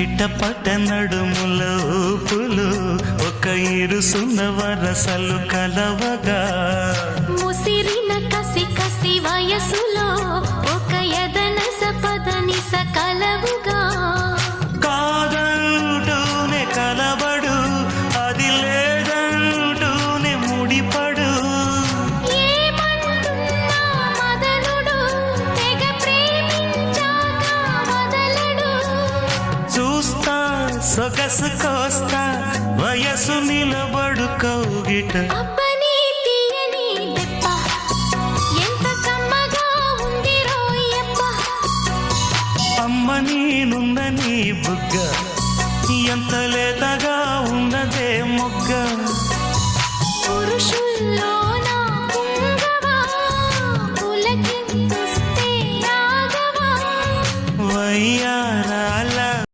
చిట్టపట్ట నడుముల ఊపులు ఒక ఇరుసున్న వరసలు కలవగా. ముసిరిన కసి కసి వయసులో ఒక యదన సపదని సకలవుగా సొగసు కోస్తా వయసు నిలబడు కౌగిట. అమ్మ నేనుందని బుగ్గ ఎంత లేతగా ఉన్నదే మొగ్గ. పురుషుల్లో వయ్యా